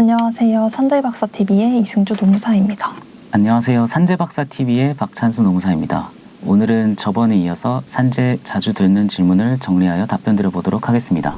안녕하세요. 산들박사TV의 이승주 노무사입니다. 안녕하세요. 산재박사TV의 박찬수 노무사입니다. 오늘은 저번에 이어서 산재 자주 듣는 질문을 정리하여 답변 드려보도록 하겠습니다.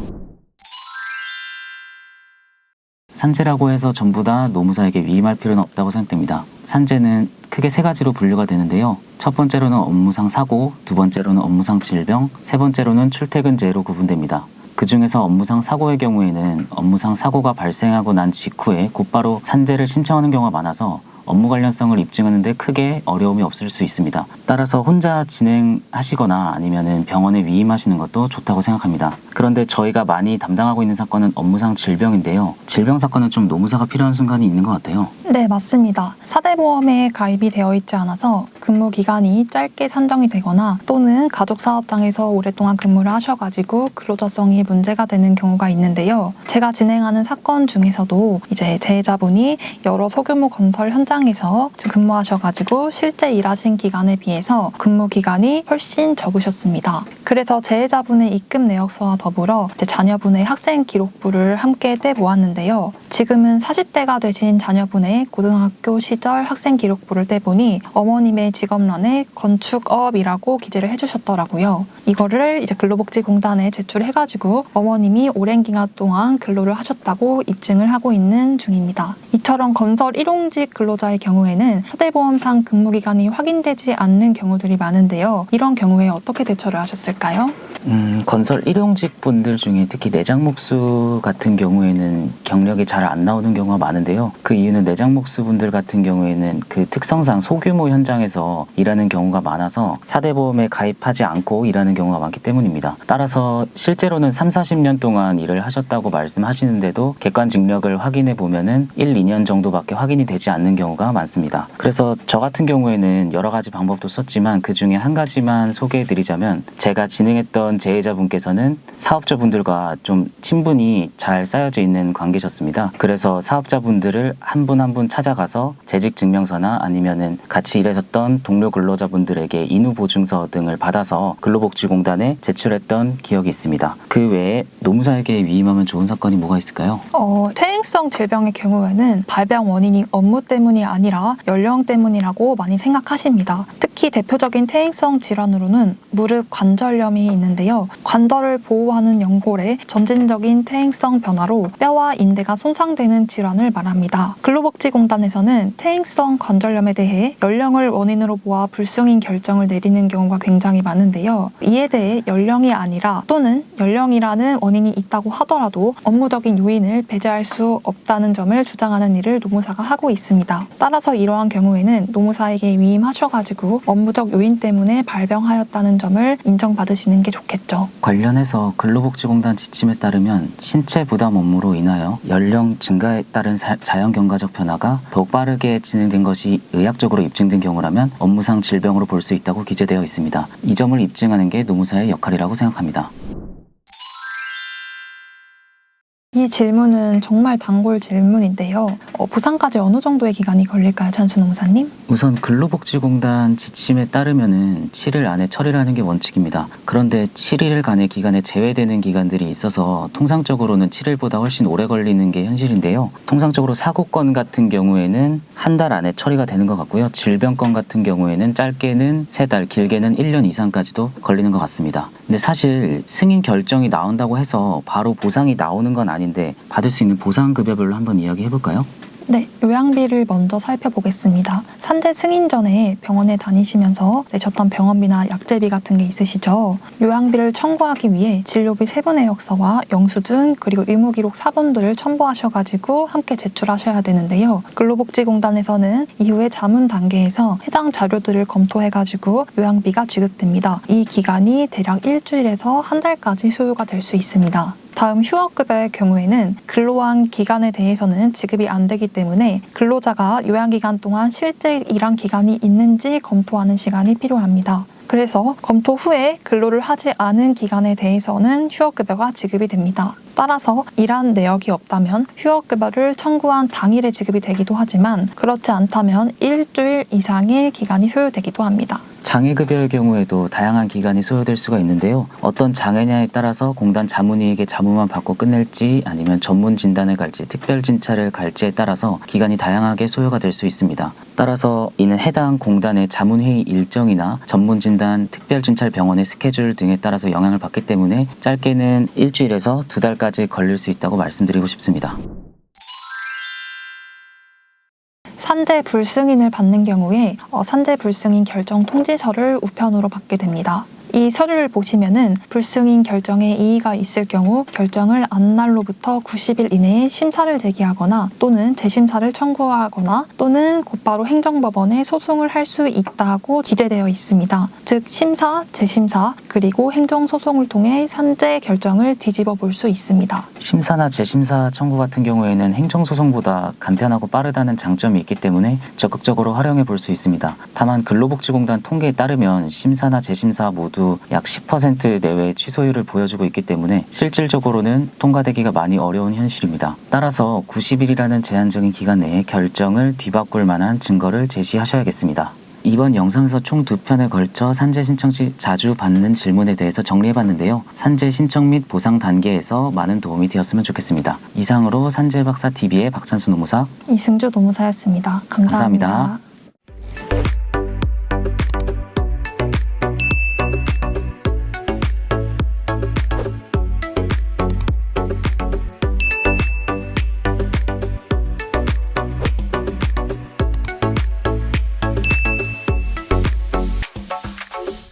산재라고 해서 전부 다 노무사에게 위임할 필요는 없다고 생각됩니다. 산재는 크게 세 가지로 분류가 되는데요. 첫 번째로는 업무상 사고, 두 번째로는 업무상 질병, 세 번째로는 출퇴근재해로 구분됩니다. 그 중에서 업무상 사고의 경우에는 업무상 사고가 발생하고 난 직후에 곧바로 산재를 신청하는 경우가 많아서 업무 관련성을 입증하는 데 크게 어려움이 없을 수 있습니다. 따라서 혼자 진행하시거나 아니면은 병원에 위임하시는 것도 좋다고 생각합니다. 그런데 저희가 많이 담당하고 있는 사건은 업무상 질병인데요. 질병 사건은 좀 노무사가 필요한 순간이 있는 것 같아요. 네, 맞습니다. 사대보험에 가입이 되어 있지 않아서 근무 기간이 짧게 산정이 되거나 또는 가족 사업장에서 오랫동안 근무를 하셔가지고 근로자성이 문제가 되는 경우가 있는데요. 제가 진행하는 사건 중에서도 이제 재해자분이 여러 소규모 건설 현장 에서 지금 근무하셔가지고 실제 일하신 기간에 비해서 근무 기간이 훨씬 적으셨습니다. 그래서 재해자분의 입금 내역서와 더불어 이제 자녀분의 학생 기록부를 함께 떼보았는데요. 지금은 40대가 되신 자녀분의 고등학교 시절 학생 기록부를 떼보니 어머님의 직업란에 건축업이라고 기재를 해주셨더라고요. 이거를 이제 근로복지공단에 제출해가지고 어머님이 오랜 기간 동안 근로를 하셨다고 입증을 하고 있는 중입니다. 이처럼 건설 일용직 근로 자의 경우에는 사대보험상 근무기간이 확인되지 않는 경우들이 많은데요. 이런 경우에 어떻게 대처를 하셨을까요? 음, 건설 일용직 분들 중에 특히 내장 목수 같은 경우에는 경력이 잘 안 나오는 경우가 많은데요. 그 이유는 내장 목수 분들 같은 경우에는 그 특성상 소규모 현장에서 일하는 경우가 많아서 사대보험에 가입하지 않고 일하는 경우가 많기 때문입니다. 따라서 실제로는 3, 40년 동안 일을 하셨다고 말씀하시는데도 객관 직력을 확인해 보면은 1, 2년 정도밖에 확인이 되지 않는 경우 가 많습니다. 그래서 저 같은 경우에는 여러 가지 방법도 썼지만 그 중에 한 가지만 소개해 드리자면 제가 진행했던 재해자분께서는 사업자분들과 좀 친분이 잘 쌓여져 있는 관계셨습니다. 그래서 사업자분들을 한분 한 분 찾아가서 재직 증명서나 아니면은 같이 일하셨던 동료 근로자분들에게 인후 보증서 등을 받아서 근로복지공단에 제출했던 기억이 있습니다. 그 외에 노무사에게 위임하면 좋은 사건이 뭐가 있을까요? 어, 퇴행성 질병의 경우에는 발병 원인이 업무 때문이 아니라 연령 때문이라고 많이 생각하십니다. 특히 대표적인 퇴행성 질환으로는 무릎 관절염이 있는데요. 관절을 보호하는 연골의 점진적인 퇴행성 변화로 뼈와 인대가 손상되는 질환을 말합니다. 근로복지공단에서는 퇴행성 관절염에 대해 연령을 원인으로 보아 불승인 결정을 내리는 경우가 굉장히 많은데요. 이에 대해 연령이 아니라 또는 연령이라는 원인이 있다고 하더라도 업무적인 요인을 배제할 수 없다는 점을 주장하는 일을 노무사가 하고 있습니다. 따라서 이러한 경우에는 노무사에게 위임하셔가지고 업무적 요인 때문에 발병하였다는 점을 인정받으시는 게 좋겠죠. 관련해서 근로복지공단 지침에 따르면 신체 부담 업무로 인하여 연령 증가에 따른 사- 자연 경과적 변화가 더욱 빠르게 진행된 것이 의학적으로 입증된 경우라면 업무상 질병으로 볼 수 있다고 기재되어 있습니다. 이 점을 입증하는 게 노무사의 역할이라고 생각합니다. 이 질문은 정말 단골 질문인데요. 어, 보상까지 어느 정도의 기간이 걸릴까요, 찬수 농사님? 우선 근로복지공단 지침에 따르면은 7일 안에 처리를 하는 게 원칙입니다. 그런데 7일간의 기간에 제외되는 기간들이 있어서 통상적으로는 7일보다 훨씬 오래 걸리는 게 현실인데요. 통상적으로 사고건 같은 경우에는 한 달 안에 처리가 되는 것 같고요. 질병건 같은 경우에는 짧게는 3달, 길게는 1년 이상까지도 걸리는 것 같습니다. 근데 사실 승인 결정이 나온다고 해서 바로 보상이 나오는 건 아닌데 받을 수 있는 보상 급여별로 한번 이야기해 볼까요? 네, 요양비를 먼저 살펴보겠습니다. 산재 승인 전에 병원에 다니시면서 내셨던 병원비나 약제비 같은 게 있으시죠? 요양비를 청구하기 위해 진료비 세부 내역서와 영수증 그리고 의무기록 사본들을 첨부하셔가지고 함께 제출하셔야 되는데요. 근로복지공단에서는 이후에 자문 단계에서 해당 자료들을 검토해가지고 요양비가 지급됩니다. 이 기간이 대략 일주일에서 한 달까지 소요가 될 수 있습니다. 다음 휴업급여의 경우에는 근로한 기간에 대해서는 지급이 안 되기 때문에 근로자가 요양기간 동안 실제 일한 기간이 있는지 검토하는 시간이 필요합니다. 그래서 검토 후에 근로를 하지 않은 기간에 대해서는 휴업급여가 지급이 됩니다. 따라서 일한 내역이 없다면 휴업급여를 청구한 당일에 지급이 되기도 하지만 그렇지 않다면 일주일 이상의 기간이 소요되기도 합니다. 장애급여의 경우에도 다양한 기간이 소요될 수가 있는데요. 어떤 장애냐에 따라서 공단 자문위에게 자문만 받고 끝낼지 아니면 전문 진단을 갈지 특별 진찰을 갈지에 따라서 기간이 다양하게 소요가 될 수 있습니다. 따라서 이는 해당 공단의 자문회의 일정이나 전문 진단, 특별 진찰 병원의 스케줄 등에 따라서 영향을 받기 때문에 짧게는 일주일에서 두 달까지 걸릴 수 있다고 말씀드리고 싶습니다. 산재 불승인을 받는 경우에 어, 산재 불승인 결정 통지서를 우편으로 받게 됩니다. 이 서류를 보시면은 불승인 결정에 이의가 있을 경우 결정을 안날로부터 90일 이내에 심사를 제기하거나 또는 재심사를 청구하거나 또는 곧바로 행정법원에 소송을 할 수 있다고 기재되어 있습니다. 즉 심사, 재심사 그리고 행정 소송을 통해 산재 결정을 뒤집어 볼 수 있습니다. 심사나 재심사 청구 같은 경우에는 행정 소송보다 간편하고 빠르다는 장점이 있기 때문에 적극적으로 활용해 볼 수 있습니다. 다만 근로복지공단 통계에 따르면 심사나 재심사 모두 약 10% 내외의 취소율을 보여주고 있기 때문에 실질적으로는 통과되기가 많이 어려운 현실입니다. 따라서 90일이라는 제한적인 기간 내에 결정을 뒤바꿀 만한 증거를 제시하셔야겠습니다. 이번 영상에서 총 두 편에 걸쳐 산재 신청 시 자주 받는 질문에 대해서 정리해봤는데요. 산재 신청 및 보상 단계에서 많은 도움이 되었으면 좋겠습니다. 이상으로 산재 박사 TV의 박찬수 노무사 이승주 노무사였습니다 감사합니다. 감사합니다.